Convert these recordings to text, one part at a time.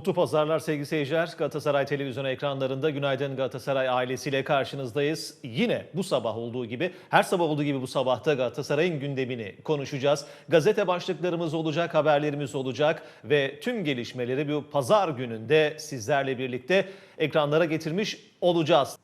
Mutlu pazarlar sevgili seyirciler. Galatasaray televizyon ekranlarında Günaydın Galatasaray ailesiyle karşınızdayız. Yine bu sabah olduğu gibi, her sabah olduğu gibi bu sabahta Galatasaray'ın gündemini konuşacağız. Gazete başlıklarımız olacak, haberlerimiz olacak ve tüm gelişmeleri bu pazar gününde sizlerle birlikte ekranlara getirmiş olacağız.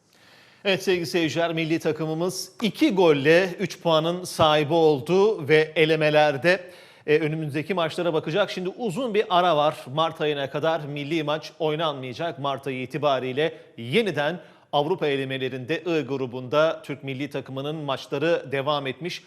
Evet sevgili seyirciler milli takımımız 2 golle 3 puanın sahibi oldu ve elemelerde e, önümüzdeki maçlara bakacak. Şimdi uzun bir ara var. Mart ayına kadar milli maç oynanmayacak. Mart ayı itibariyle yeniden Avrupa elemelerinde I grubunda Türk milli takımının maçları devam etmiş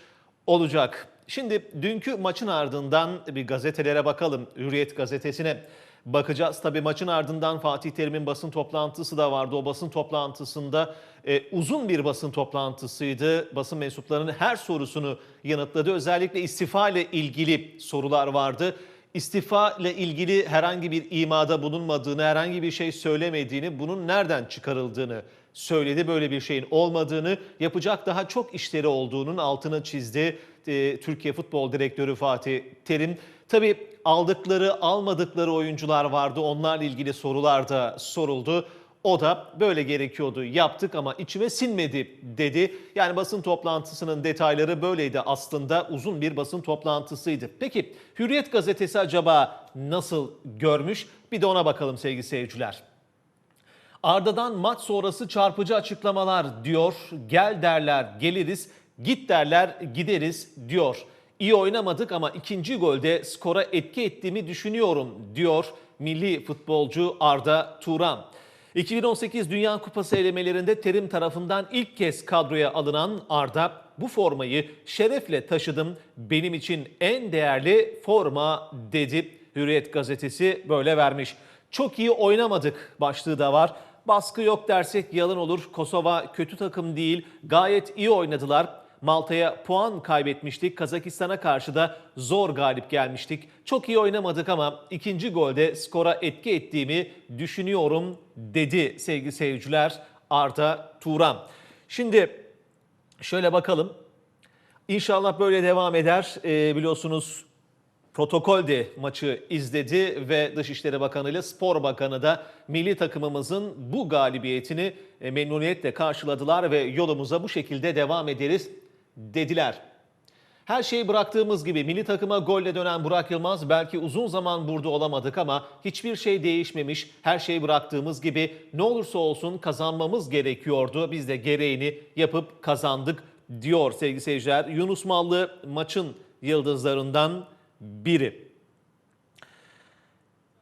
olacak. Şimdi dünkü maçın ardından bir gazetelere bakalım. Hürriyet gazetesine bakacağız. Tabii maçın ardından Fatih Terim'in basın toplantısı da vardı. O basın toplantısında e, uzun bir basın toplantısıydı. Basın mensuplarının her sorusunu yanıtladı. Özellikle istifa ile ilgili sorular vardı. İstifa ile ilgili herhangi bir imada bulunmadığını, herhangi bir şey söylemediğini, bunun nereden çıkarıldığını söyledi. Böyle bir şeyin olmadığını, yapacak daha çok işleri olduğunun altını çizdi e, Türkiye Futbol Direktörü Fatih Terim. Tabii aldıkları, almadıkları oyuncular vardı. Onlarla ilgili sorular da soruldu. O da böyle gerekiyordu yaptık ama içime sinmedi dedi. Yani basın toplantısının detayları böyleydi aslında uzun bir basın toplantısıydı. Peki Hürriyet gazetesi acaba nasıl görmüş? Bir de ona bakalım sevgili seyirciler. Arda'dan maç sonrası çarpıcı açıklamalar diyor. Gel derler geliriz, git derler gideriz diyor. İyi oynamadık ama ikinci golde skora etki ettiğimi düşünüyorum diyor milli futbolcu Arda Turan. 2018 Dünya Kupası elemelerinde Terim tarafından ilk kez kadroya alınan Arda bu formayı şerefle taşıdım. Benim için en değerli forma dedi. Hürriyet gazetesi böyle vermiş. Çok iyi oynamadık başlığı da var. Baskı yok dersek yalan olur. Kosova kötü takım değil. Gayet iyi oynadılar. Malta'ya puan kaybetmiştik. Kazakistan'a karşı da zor galip gelmiştik. Çok iyi oynamadık ama ikinci golde skora etki ettiğimi düşünüyorum dedi sevgili seyirciler Arda Turan. Şimdi şöyle bakalım. İnşallah böyle devam eder. Ee, biliyorsunuz protokol de maçı izledi ve Dışişleri Bakanı ile Spor Bakanı da milli takımımızın bu galibiyetini e, memnuniyetle karşıladılar ve yolumuza bu şekilde devam ederiz dediler. Her şeyi bıraktığımız gibi milli takıma golle dönen Burak Yılmaz belki uzun zaman burada olamadık ama hiçbir şey değişmemiş. Her şeyi bıraktığımız gibi ne olursa olsun kazanmamız gerekiyordu. Biz de gereğini yapıp kazandık diyor sevgili seyirciler. Yunus Mallı maçın yıldızlarından biri.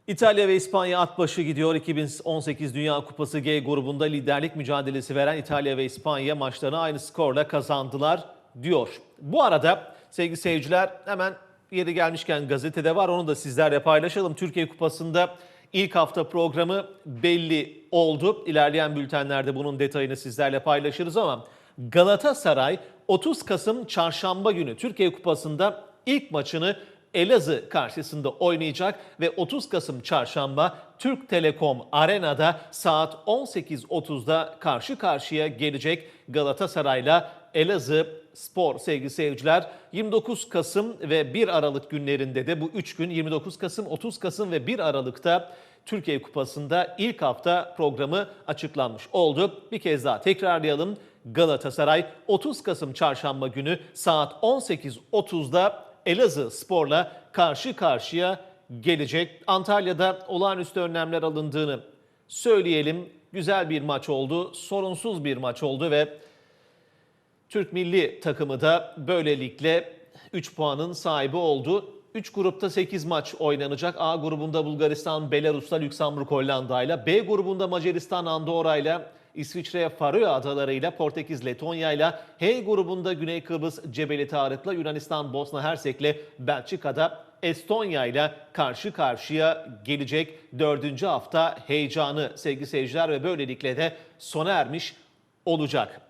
İtalya ve İspanya at başı gidiyor. 2018 Dünya Kupası G grubunda liderlik mücadelesi veren İtalya ve İspanya maçlarını aynı skorla kazandılar diyor. Bu arada sevgili seyirciler hemen yeri gelmişken gazetede var onu da sizlerle paylaşalım. Türkiye Kupası'nda ilk hafta programı belli oldu. İlerleyen bültenlerde bunun detayını sizlerle paylaşırız ama Galatasaray 30 Kasım çarşamba günü Türkiye Kupası'nda ilk maçını Elazığ karşısında oynayacak ve 30 Kasım çarşamba Türk Telekom Arena'da saat 18.30'da karşı karşıya gelecek Galatasaray'la Elazığ Spor sevgili seyirciler. 29 Kasım ve 1 Aralık günlerinde de bu 3 gün 29 Kasım, 30 Kasım ve 1 Aralık'ta Türkiye Kupası'nda ilk hafta programı açıklanmış oldu. Bir kez daha tekrarlayalım. Galatasaray 30 Kasım çarşamba günü saat 18.30'da Elazığ Spor'la karşı karşıya gelecek. Antalya'da olağanüstü önlemler alındığını söyleyelim. Güzel bir maç oldu, sorunsuz bir maç oldu ve Türk milli takımı da böylelikle 3 puanın sahibi oldu. 3 grupta 8 maç oynanacak. A grubunda Bulgaristan, Belarus'la, Lüksemburg, Hollanda ile. B grubunda Macaristan, Andorra ile. İsviçre, Faroe Adaları ile Portekiz, Letonya ile. H grubunda Güney Kıbrıs, Cebeli Tarık'la, Yunanistan, Bosna Hersek'le, Belçika'da Estonya ile karşı karşıya gelecek dördüncü hafta heyecanı sevgili seyirciler ve böylelikle de sona ermiş olacak.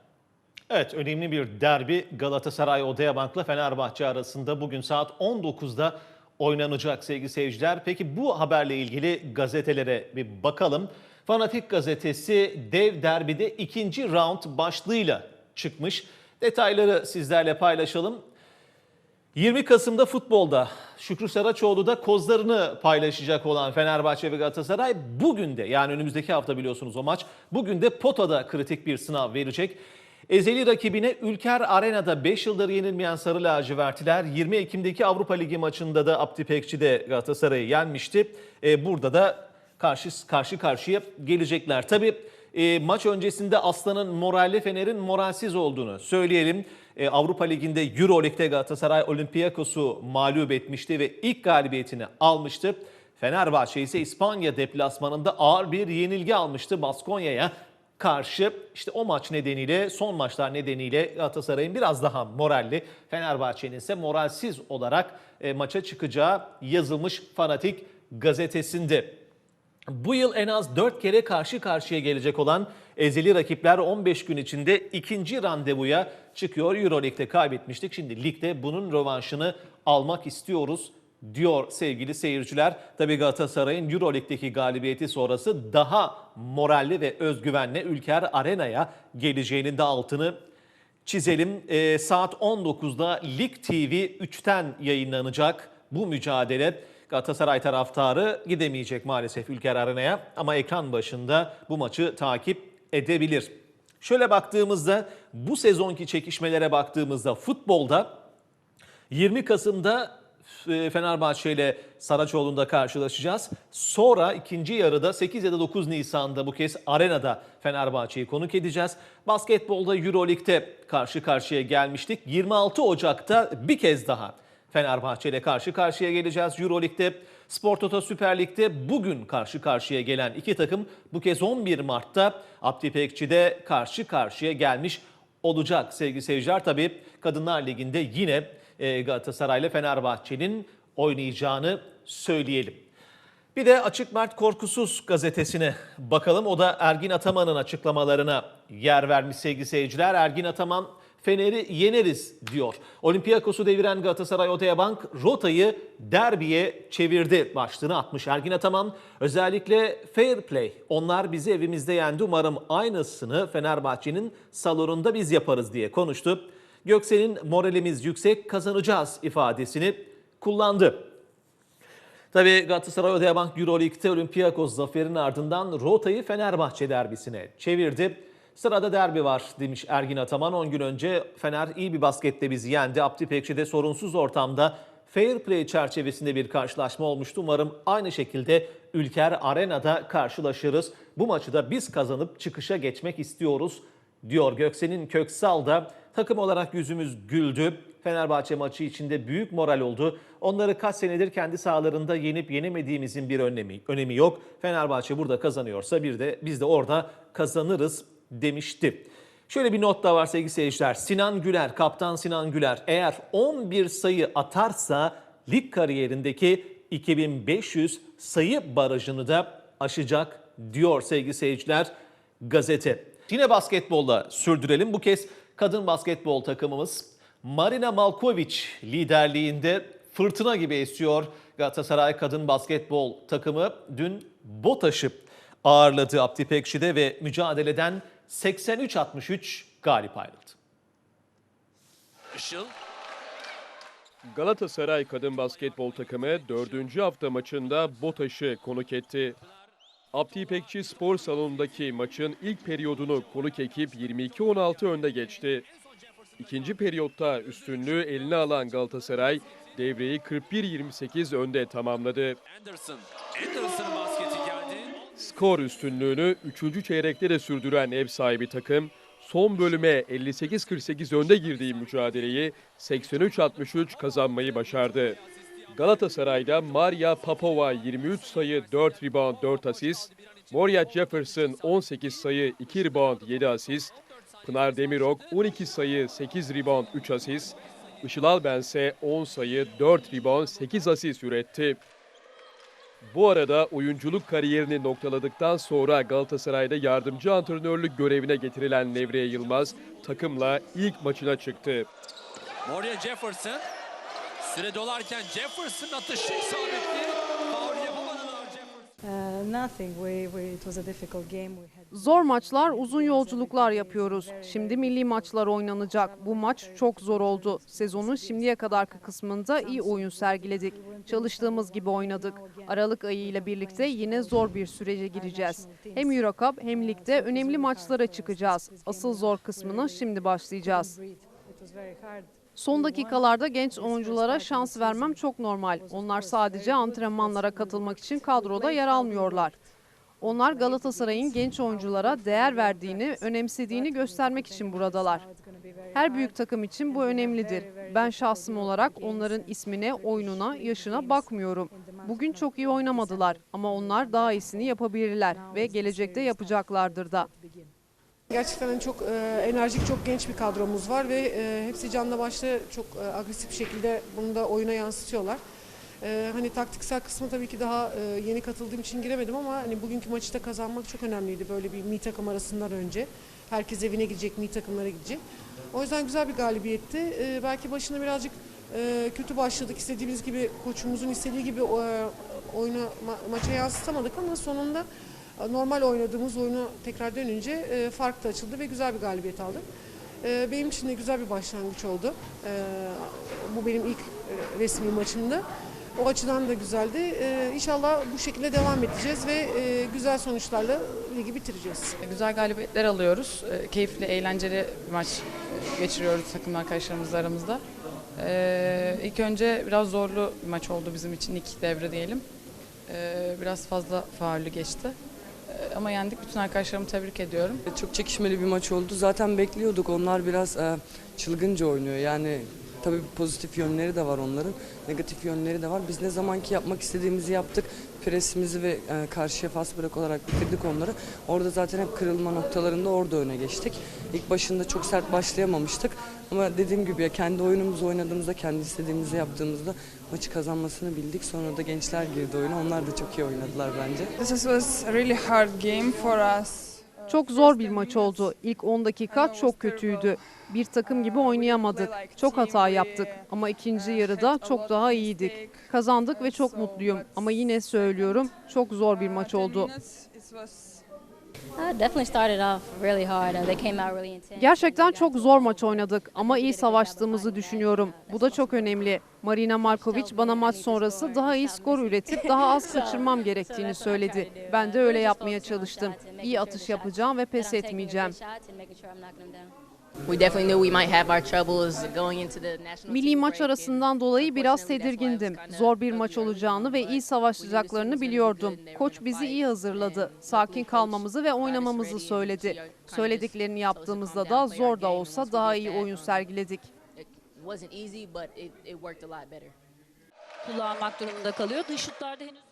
Evet önemli bir derbi Galatasaray Odeyabank'la Fenerbahçe arasında bugün saat 19'da oynanacak sevgili seyirciler. Peki bu haberle ilgili gazetelere bir bakalım. Fanatik gazetesi dev derbide ikinci round başlığıyla çıkmış. Detayları sizlerle paylaşalım. 20 Kasım'da futbolda Şükrü Saraçoğlu da kozlarını paylaşacak olan Fenerbahçe ve Galatasaray bugün de yani önümüzdeki hafta biliyorsunuz o maç bugün de potada kritik bir sınav verecek. Ezeli rakibine Ülker Arena'da 5 yıldır yenilmeyen Sarı Lacivertliler 20 Ekim'deki Avrupa Ligi maçında da Abdi Pekçi'de Galatasaray'ı yenmişti. Ee, burada da karşı karşı karşıya gelecekler. Tabii e, maç öncesinde Aslan'ın moralli Fener'in moralsiz olduğunu söyleyelim. E, Avrupa Ligi'nde Euro Lig'de Galatasaray Olympiakos'u mağlup etmişti ve ilk galibiyetini almıştı. Fenerbahçe ise İspanya deplasmanında ağır bir yenilgi almıştı Baskonya'ya karşı. İşte o maç nedeniyle, son maçlar nedeniyle Galatasaray'ın biraz daha moralli, Fenerbahçe'nin ise moralsiz olarak e, maça çıkacağı yazılmış Fanatik gazetesinde. Bu yıl en az 4 kere karşı karşıya gelecek olan ezeli rakipler 15 gün içinde ikinci randevuya çıkıyor. Euroleague'de kaybetmiştik. Şimdi ligde bunun rövanşını almak istiyoruz diyor sevgili seyirciler. Tabii Galatasaray'ın Euroleague'deki galibiyeti sonrası daha moralli ve özgüvenle Ülker Arena'ya geleceğinin de altını çizelim. Ee, saat 19'da Lig TV 3'ten yayınlanacak bu mücadele. Galatasaray taraftarı gidemeyecek maalesef Ülker Arena'ya ama ekran başında bu maçı takip edebilir. Şöyle baktığımızda bu sezonki çekişmelere baktığımızda futbolda 20 Kasım'da e, Fenerbahçe ile Saraçoğlu'nda karşılaşacağız. Sonra ikinci yarıda 8 ya da 9 Nisan'da bu kez arenada Fenerbahçe'yi konuk edeceğiz. Basketbolda Euroleague'de karşı karşıya gelmiştik. 26 Ocak'ta bir kez daha Fenerbahçe ile karşı karşıya geleceğiz. Euroleague'de Spor Toto Süper Lig'de bugün karşı karşıya gelen iki takım bu kez 11 Mart'ta Abdi Pekçi'de karşı karşıya gelmiş olacak sevgili seyirciler. Tabii Kadınlar Ligi'nde yine e, Galatasaray ile Fenerbahçe'nin oynayacağını söyleyelim. Bir de Açık Mert Korkusuz gazetesine bakalım. O da Ergin Ataman'ın açıklamalarına yer vermiş sevgili seyirciler. Ergin Ataman Fener'i yeneriz diyor. Olympiakos'u deviren Galatasaray Otobank rotayı derbiye çevirdi başlığını atmış Ergin Ataman. Özellikle fair play. Onlar bizi evimizde yendi. Umarım aynısını Fenerbahçe'nin salonunda biz yaparız diye konuştu. Göksel'in moralimiz yüksek kazanacağız ifadesini kullandı. Tabii Galatasaray Odeabank Euroleague'de Olympiakos zaferinin ardından rotayı Fenerbahçe derbisine çevirdi. Sırada derbi var demiş Ergin Ataman. 10 gün önce Fener iyi bir baskette bizi yendi. Abdi Pekçi'de sorunsuz ortamda fair play çerçevesinde bir karşılaşma olmuştu. Umarım aynı şekilde Ülker Arena'da karşılaşırız. Bu maçı da biz kazanıp çıkışa geçmek istiyoruz diyor. Göksel'in Köksal da takım olarak yüzümüz güldü. Fenerbahçe maçı içinde büyük moral oldu. Onları kaç senedir kendi sahalarında yenip yenemediğimizin bir önemi, önemi yok. Fenerbahçe burada kazanıyorsa bir de biz de orada kazanırız demişti. Şöyle bir not da var sevgili seyirciler. Sinan Güler, kaptan Sinan Güler eğer 11 sayı atarsa lig kariyerindeki 2500 sayı barajını da aşacak diyor sevgili seyirciler gazete. Yine basketbolla sürdürelim. Bu kez kadın basketbol takımımız Marina Malkovic liderliğinde fırtına gibi esiyor. Galatasaray kadın basketbol takımı dün BOTAŞ'ı ağırladı Abdi Pekşi'de ve mücadeleden 83-63 galip ayrıldı. Işıl. Galatasaray kadın basketbol takımı 4. hafta maçında BOTAŞ'ı konuk etti. Abdi İpekçi spor salonundaki maçın ilk periyodunu konuk ekip 22-16 önde geçti. İkinci periyotta üstünlüğü eline alan Galatasaray devreyi 41-28 önde tamamladı. Anderson. Anderson'ın basketi geldi. Skor üstünlüğünü 3. çeyrekte de sürdüren ev sahibi takım son bölüme 58-48 önde girdiği mücadeleyi 83-63 kazanmayı başardı. Galatasaray'da Maria Papova 23 sayı 4 rebound 4 asist, Moria Jefferson 18 sayı 2 rebound 7 asist, Pınar Demirok 12 sayı 8 rebound 3 asist, Işıl Alben ise 10 sayı 4 rebound 8 asist üretti. Bu arada oyunculuk kariyerini noktaladıktan sonra Galatasaray'da yardımcı antrenörlük görevine getirilen Nevriye Yılmaz takımla ilk maçına çıktı. Moria Jefferson. Süre dolarken Jefferson atışı Zor maçlar, uzun yolculuklar yapıyoruz. Şimdi milli maçlar oynanacak. Bu maç çok zor oldu. Sezonun şimdiye kadarki kısmında iyi oyun sergiledik. Çalıştığımız gibi oynadık. Aralık ayı ile birlikte yine zor bir sürece gireceğiz. Hem Eurocup hem ligde önemli maçlara çıkacağız. Asıl zor kısmına şimdi başlayacağız. Son dakikalarda genç oyunculara şans vermem çok normal. Onlar sadece antrenmanlara katılmak için kadroda yer almıyorlar. Onlar Galatasaray'ın genç oyunculara değer verdiğini, önemsediğini göstermek için buradalar. Her büyük takım için bu önemlidir. Ben şahsım olarak onların ismine, oyununa, yaşına bakmıyorum. Bugün çok iyi oynamadılar ama onlar daha iyisini yapabilirler ve gelecekte yapacaklardır da. Gerçekten hani çok e, enerjik, çok genç bir kadromuz var ve e, hepsi canla başla çok e, agresif bir şekilde bunu da oyuna yansıtıyorlar. E, hani taktiksel kısmı tabii ki daha e, yeni katıldığım için giremedim ama hani bugünkü maçı da kazanmak çok önemliydi böyle bir mi takım arasından önce. Herkes evine gidecek, mi takımlara gidecek. O yüzden güzel bir galibiyetti. E, belki başında birazcık e, kötü başladık. istediğimiz gibi, koçumuzun istediği gibi e, oyunu ma- maça yansıtamadık ama sonunda normal oynadığımız oyunu tekrar dönünce e, fark da açıldı ve güzel bir galibiyet aldık. E, benim için de güzel bir başlangıç oldu. E, bu benim ilk e, resmi maçımdı. O açıdan da güzeldi. E, inşallah bu şekilde devam edeceğiz ve e, güzel sonuçlarla ligi bitireceğiz. Güzel galibiyetler alıyoruz. Ee, Keyifli, eğlenceli bir maç geçiriyoruz takım arkadaşlarımızla aramızda. Ee, ilk önce biraz zorlu bir maç oldu bizim için ilk devre diyelim. Ee, biraz fazla faullü geçti. Ee, ama yendik. Bütün arkadaşlarımı tebrik ediyorum. Çok çekişmeli bir maç oldu. Zaten bekliyorduk. Onlar biraz e, çılgınca oynuyor. Yani tabii pozitif yönleri de var onların. Negatif yönleri de var. Biz ne zamanki yapmak istediğimizi yaptık. Presimizi ve e, karşıya fas bırak olarak bitirdik onları. Orada zaten hep kırılma noktalarında orada öne geçtik. İlk başında çok sert başlayamamıştık. Ama dediğim gibi ya kendi oyunumuzu oynadığımızda, kendi istediğimizi yaptığımızda maçı kazanmasını bildik. Sonra da gençler girdi oyuna. Onlar da çok iyi oynadılar bence. This was a really hard game for us. Çok zor bir maç oldu. İlk 10 dakika çok kötüydü. Bir takım gibi oynayamadık. Çok hata yaptık ama ikinci yarıda çok daha iyiydik. Kazandık ve çok mutluyum ama yine söylüyorum çok zor bir maç oldu. Gerçekten çok zor maç oynadık ama iyi savaştığımızı düşünüyorum. Bu da çok önemli. Marina Markovic bana maç sonrası daha iyi skor üretip daha az kaçırmam gerektiğini söyledi. Ben de öyle yapmaya çalıştım. İyi atış yapacağım ve pes etmeyeceğim. We definitely knew we might have our troubles going into the national Milli maç arasından dolayı biraz tedirgindim. Zor bir maç olacağını ve iyi savaşacaklarını biliyordum. Koç bizi iyi hazırladı. Sakin kalmamızı ve oynamamızı söyledi. Söylediklerini yaptığımızda da zor da olsa daha iyi oyun sergiledik. Kullanmak durumunda kalıyor. Dış şutlarda henüz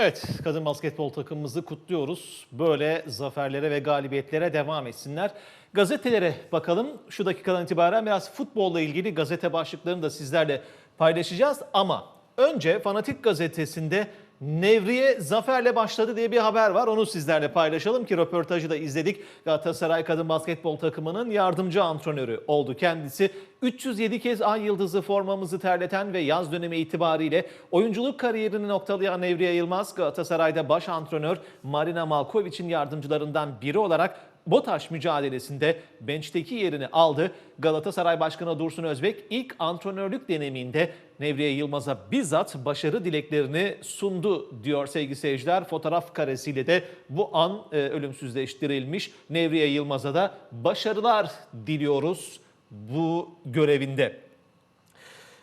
Evet, kadın basketbol takımımızı kutluyoruz. Böyle zaferlere ve galibiyetlere devam etsinler. Gazetelere bakalım. Şu dakikadan itibaren biraz futbolla ilgili gazete başlıklarını da sizlerle paylaşacağız. Ama önce Fanatik Gazetesi'nde Nevriye zaferle başladı diye bir haber var. Onu sizlerle paylaşalım ki röportajı da izledik. Galatasaray kadın basketbol takımının yardımcı antrenörü oldu kendisi. 307 kez ay yıldızı formamızı terleten ve yaz dönemi itibariyle oyunculuk kariyerini noktalayan Nevriye Yılmaz Galatasaray'da baş antrenör Marina Malkovic'in yardımcılarından biri olarak BOTAŞ mücadelesinde bench'teki yerini aldı. Galatasaray Başkanı Dursun Özbek ilk antrenörlük döneminde Nevriye Yılmaz'a bizzat başarı dileklerini sundu diyor sevgili seyirciler. Fotoğraf karesiyle de bu an e, ölümsüzleştirilmiş. Nevriye Yılmaz'a da başarılar diliyoruz bu görevinde.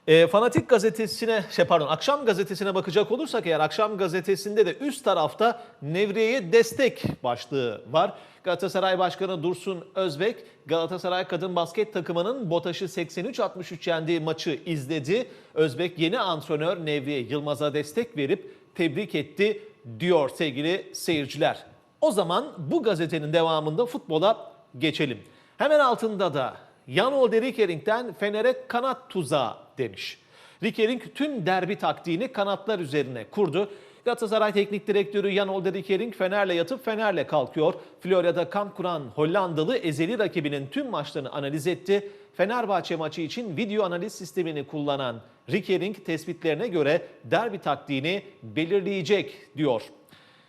E, Fanatik gazetesine, şey pardon Akşam gazetesine bakacak olursak eğer Akşam gazetesinde de üst tarafta Nevriye'ye destek başlığı var. Galatasaray Başkanı Dursun Özbek, Galatasaray kadın basket takımının BOTAŞ'ı 83-63 yendiği maçı izledi. Özbek yeni antrenör Nevriye Yılmaz'a destek verip tebrik etti diyor sevgili seyirciler. O zaman bu gazetenin devamında futbola geçelim. Hemen altında da Jan Olde Rikering'den Fener'e kanat tuzağı demiş. Rikering tüm derbi taktiğini kanatlar üzerine kurdu. Galatasaray Teknik Direktörü Jan Olde Rikering Fener'le yatıp Fener'le kalkıyor. Florya'da kamp kuran Hollandalı ezeli rakibinin tüm maçlarını analiz etti. Fenerbahçe maçı için video analiz sistemini kullanan Rikering tespitlerine göre derbi taktiğini belirleyecek diyor.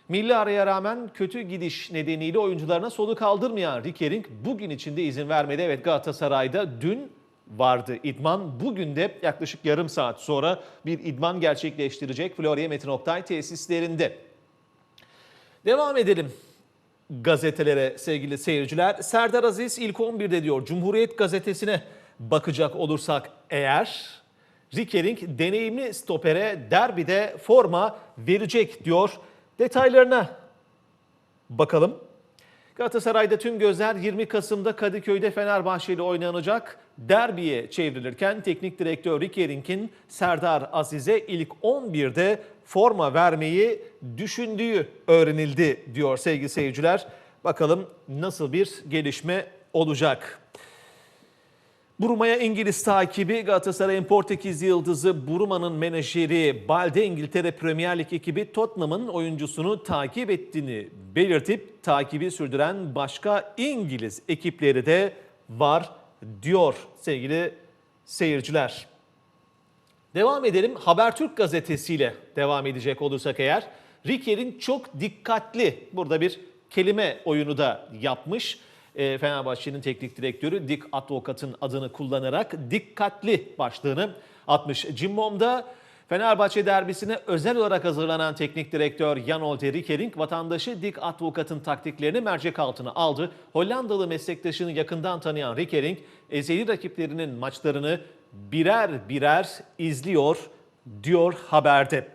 Milli araya rağmen kötü gidiş nedeniyle oyuncularına soluk kaldırmayan Rikering bugün içinde izin vermedi. Evet Galatasaray'da dün vardı idman. Bugün de yaklaşık yarım saat sonra bir idman gerçekleştirecek Florya Metin Oktay tesislerinde. Devam edelim gazetelere sevgili seyirciler. Serdar Aziz ilk 11'de diyor Cumhuriyet gazetesine bakacak olursak eğer Rikering deneyimli stopere derbide forma verecek diyor. Detaylarına bakalım. Galatasaray'da tüm gözler 20 Kasım'da Kadıköy'de Fenerbahçe ile oynanacak derbiye çevrilirken teknik direktör Rikering'in Serdar Aziz'e ilk 11'de forma vermeyi düşündüğü öğrenildi diyor sevgili seyirciler. Bakalım nasıl bir gelişme olacak. Buruma'ya İngiliz takibi Galatasaray'ın Portekiz yıldızı Buruma'nın menajeri Balde İngiltere Premier Lig ekibi Tottenham'ın oyuncusunu takip ettiğini belirtip takibi sürdüren başka İngiliz ekipleri de var diyor sevgili seyirciler. Devam edelim Habertürk gazetesiyle devam edecek olursak eğer. Ricker'in çok dikkatli burada bir kelime oyunu da yapmış. E, Fenerbahçe'nin teknik direktörü Dick Advokat'ın adını kullanarak dikkatli başlığını atmış. Cimbom'da Fenerbahçe derbisine özel olarak hazırlanan teknik direktör Jan Olte Rickering vatandaşı Dick Advokat'ın taktiklerini mercek altına aldı. Hollandalı meslektaşını yakından tanıyan Rickering ezeli rakiplerinin maçlarını birer birer izliyor diyor haberde.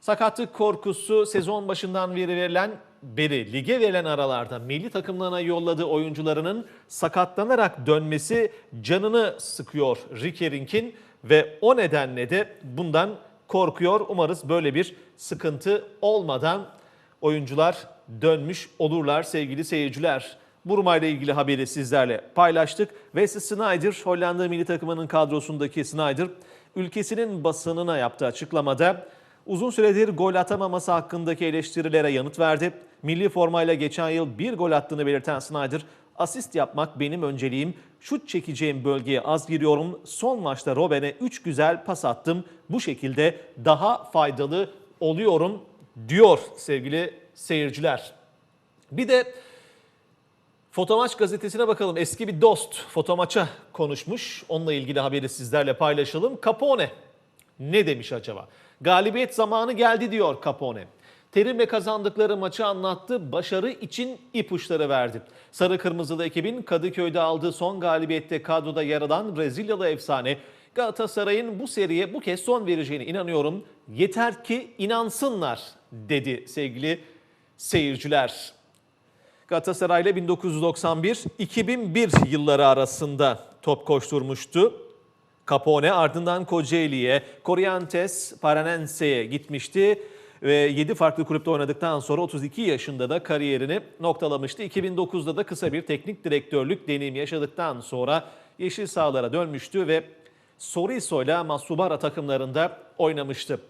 Sakatlık korkusu sezon başından beri verilen beri lige verilen aralarda milli takımlarına yolladığı oyuncularının sakatlanarak dönmesi canını sıkıyor Rikering'in ve o nedenle de bundan korkuyor. Umarız böyle bir sıkıntı olmadan oyuncular dönmüş olurlar sevgili seyirciler. Burma ile ilgili haberi sizlerle paylaştık. Wesley Sneijder, Hollanda milli takımının kadrosundaki Sneijder, ülkesinin basınına yaptığı açıklamada uzun süredir gol atamaması hakkındaki eleştirilere yanıt verdi. Milli formayla geçen yıl bir gol attığını belirten Sneijder, asist yapmak benim önceliğim, şut çekeceğim bölgeye az giriyorum, son maçta Robben'e 3 güzel pas attım, bu şekilde daha faydalı oluyorum diyor sevgili seyirciler. Bir de Fotomaç gazetesine bakalım. Eski bir dost Fotomaç'a konuşmuş. Onunla ilgili haberi sizlerle paylaşalım. Capone ne demiş acaba? Galibiyet zamanı geldi diyor Capone. Terimle kazandıkları maçı anlattı, başarı için ipuçları verdi. Sarı Kırmızılı ekibin Kadıköy'de aldığı son galibiyette kadroda yer alan Brezilyalı efsane Galatasaray'ın bu seriye bu kez son vereceğine inanıyorum. Yeter ki inansınlar dedi sevgili seyirciler. Galatasaray ile 1991-2001 yılları arasında top koşturmuştu. Capone ardından Kocaeli'ye, Corrientes Paranense'ye gitmişti ve 7 farklı kulüpte oynadıktan sonra 32 yaşında da kariyerini noktalamıştı. 2009'da da kısa bir teknik direktörlük deneyimi yaşadıktan sonra yeşil sahalara dönmüştü ve Soriso'yla Masubara takımlarında oynamıştı.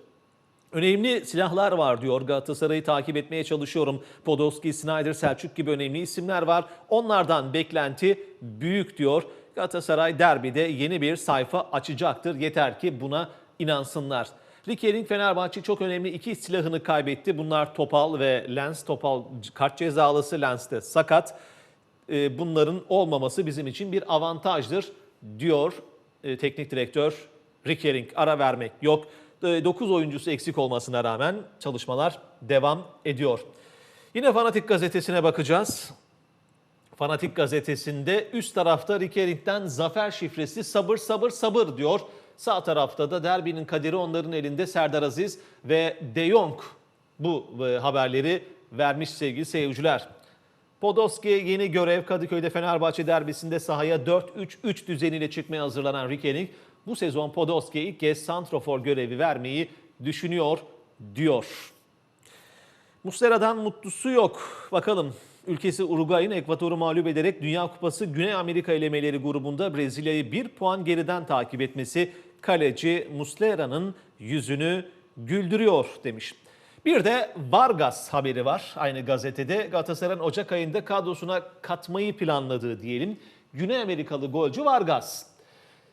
Önemli silahlar var diyor Galatasaray'ı takip etmeye çalışıyorum. Podolski, Snyder, Selçuk gibi önemli isimler var. Onlardan beklenti büyük diyor. Galatasaray derbide yeni bir sayfa açacaktır. Yeter ki buna inansınlar. Rikering Fenerbahçe çok önemli iki silahını kaybetti. Bunlar Topal ve Lens. Topal kart cezalısı, Lens de sakat. Ee, Bunların olmaması bizim için bir avantajdır diyor e, teknik direktör Rikering. Ara vermek yok. 9 oyuncusu eksik olmasına rağmen çalışmalar devam ediyor. Yine Fanatik gazetesine bakacağız. Fanatik gazetesinde üst tarafta Rikering'den zafer şifresi sabır sabır sabır diyor. Sağ tarafta da derbinin kaderi onların elinde Serdar Aziz ve De Jong bu e, haberleri vermiş sevgili seyirciler. Podolski yeni görev Kadıköy'de Fenerbahçe derbisinde sahaya 4-3-3 düzeniyle çıkmaya hazırlanan Rikening bu sezon Podolski'ye ilk kez santrofor görevi vermeyi düşünüyor diyor. Muslera'dan mutlusu yok. Bakalım ülkesi Uruguay'ın Ekvator'u mağlup ederek Dünya Kupası Güney Amerika elemeleri grubunda Brezilya'yı bir puan geriden takip etmesi kaleci Muslera'nın yüzünü güldürüyor demiş. Bir de Vargas haberi var aynı gazetede. Galatasaray'ın Ocak ayında kadrosuna katmayı planladığı diyelim. Güney Amerikalı golcü Vargas.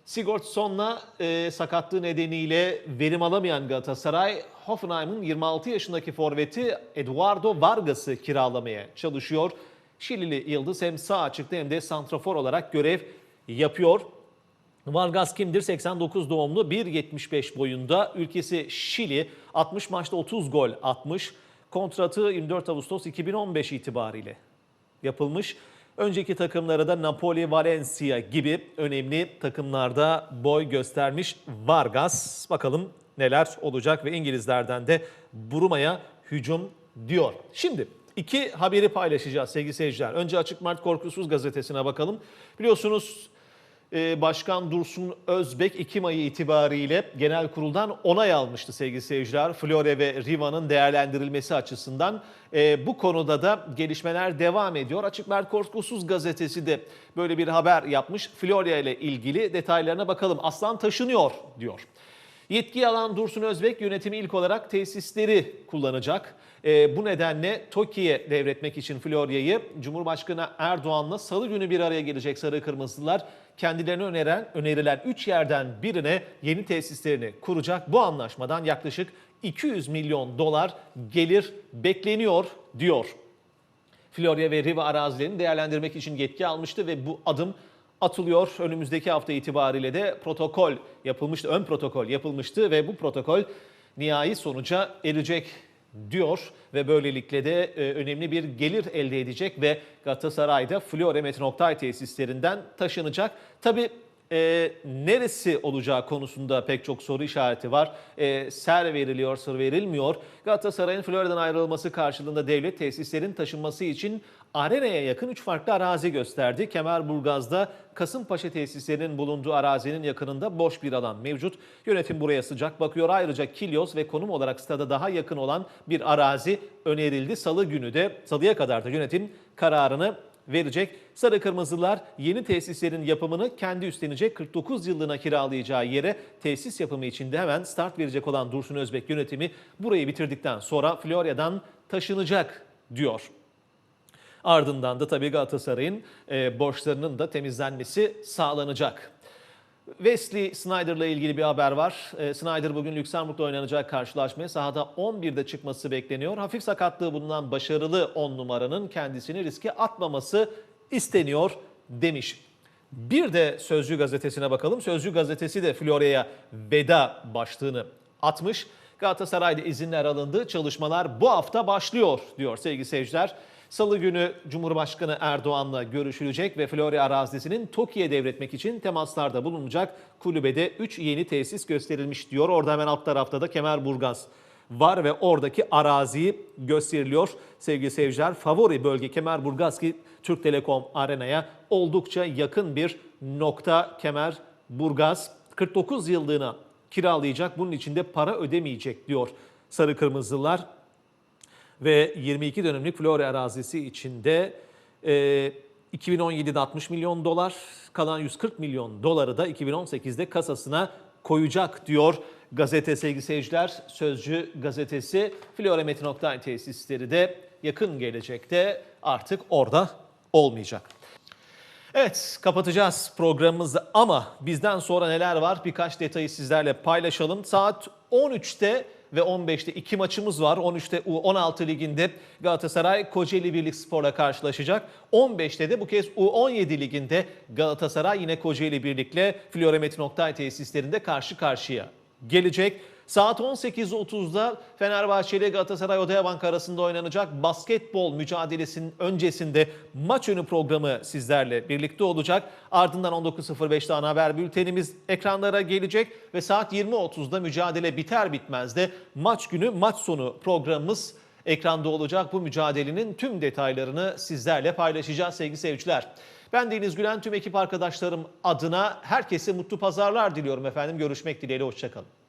Sigurdsson'la e, sakatlığı nedeniyle verim alamayan Galatasaray, Hoffenheim'ın 26 yaşındaki forveti Eduardo Vargas'ı kiralamaya çalışıyor. Şilili Yıldız hem sağ açıkta hem de santrafor olarak görev yapıyor. Vargas kimdir? 89 doğumlu, 1.75 boyunda. Ülkesi Şili. 60 maçta 30 gol atmış. Kontratı 24 Ağustos 2015 itibariyle yapılmış. Önceki takımlara da Napoli, Valencia gibi önemli takımlarda boy göstermiş Vargas. Bakalım neler olacak ve İngilizlerden de Buruma'ya hücum diyor. Şimdi iki haberi paylaşacağız sevgili seyirciler. Önce Açık Mart Korkusuz gazetesine bakalım. Biliyorsunuz Başkan Dursun Özbek 2 Mayı itibariyle genel kuruldan onay almıştı sevgili seyirciler. Flore ve Riva'nın değerlendirilmesi açısından. E, bu konuda da gelişmeler devam ediyor. Açık Korkusuz gazetesi de böyle bir haber yapmış. Florya ile ilgili detaylarına bakalım. Aslan taşınıyor diyor. Yetki alan Dursun Özbek yönetimi ilk olarak tesisleri kullanacak. Ee, bu nedenle TOKİ'ye devretmek için Florya'yı Cumhurbaşkanı Erdoğan'la salı günü bir araya gelecek Sarı Kırmızılar kendilerine öneren, önerilen 3 yerden birine yeni tesislerini kuracak. Bu anlaşmadan yaklaşık 200 milyon dolar gelir bekleniyor diyor. Florya ve Riva arazilerini değerlendirmek için yetki almıştı ve bu adım atılıyor. Önümüzdeki hafta itibariyle de protokol yapılmıştı, ön protokol yapılmıştı ve bu protokol nihai sonuca erecek diyor ve böylelikle de e, önemli bir gelir elde edecek ve Galatasaray'da Flora Metin Oktay tesislerinden taşınacak. Tabii e, neresi olacağı konusunda pek çok soru işareti var. E, ser veriliyor, sır verilmiyor. Galatasaray'ın Florya'dan ayrılması karşılığında devlet tesislerin taşınması için Arena'ya yakın 3 farklı arazi gösterdi. Kemerburgaz'da Kasımpaşa tesislerinin bulunduğu arazinin yakınında boş bir alan mevcut. Yönetim buraya sıcak bakıyor. Ayrıca Kilyos ve konum olarak stada daha yakın olan bir arazi önerildi. Salı günü de salıya kadar da yönetim kararını verecek. Sarı Kırmızılar yeni tesislerin yapımını kendi üstlenecek 49 yıllığına kiralayacağı yere tesis yapımı için de hemen start verecek olan Dursun Özbek yönetimi burayı bitirdikten sonra Florya'dan taşınacak diyor. Ardından da tabii Galatasaray'ın e, borçlarının da temizlenmesi sağlanacak. Wesley Snyder'la ilgili bir haber var. E, Snyder bugün Lüksemburg'da oynanacak karşılaşmaya sahada 11'de çıkması bekleniyor. Hafif sakatlığı bulunan başarılı 10 numaranın kendisini riske atmaması isteniyor demiş. Bir de Sözcü gazetesine bakalım. Sözcü gazetesi de Florya'ya veda başlığını atmış. Galatasaray'da izinler alındı. Çalışmalar bu hafta başlıyor diyor sevgili seyirciler. Salı günü Cumhurbaşkanı Erdoğan'la görüşülecek ve Florya arazisinin TOKİ'ye devretmek için temaslarda bulunacak. Kulübede 3 yeni tesis gösterilmiş diyor. Orada hemen alt tarafta da Kemerburgaz var ve oradaki araziyi gösteriliyor. Sevgili seyirciler favori bölge Kemerburgaz ki Türk Telekom Arena'ya oldukça yakın bir nokta Kemerburgaz. 49 yıllığına kiralayacak bunun için de para ödemeyecek diyor Sarı Kırmızılar ve 22 dönümlük Florya arazisi içinde e, 2017'de 60 milyon dolar, kalan 140 milyon doları da 2018'de kasasına koyacak diyor gazete sevgili seyirciler. Sözcü gazetesi Flora Metin Oktay tesisleri de yakın gelecekte artık orada olmayacak. Evet kapatacağız programımızı ama bizden sonra neler var birkaç detayı sizlerle paylaşalım. Saat 13'te ve 15'te iki maçımız var. 13'te U16 liginde Galatasaray Kocaeli Birlik Spor'la karşılaşacak. 15'te de bu kez U17 liginde Galatasaray yine Kocaeli Birlik'le Flora Metin Oktay tesislerinde karşı karşıya gelecek. Saat 18.30'da Fenerbahçe ile Galatasaray Odayabank arasında oynanacak basketbol mücadelesinin öncesinde maç önü programı sizlerle birlikte olacak. Ardından 19.05'te ana haber bültenimiz ekranlara gelecek ve saat 20.30'da mücadele biter bitmez de maç günü maç sonu programımız ekranda olacak. Bu mücadelenin tüm detaylarını sizlerle paylaşacağız sevgili seyirciler. Ben Deniz Gülen tüm ekip arkadaşlarım adına herkese mutlu pazarlar diliyorum efendim. Görüşmek dileğiyle hoşçakalın.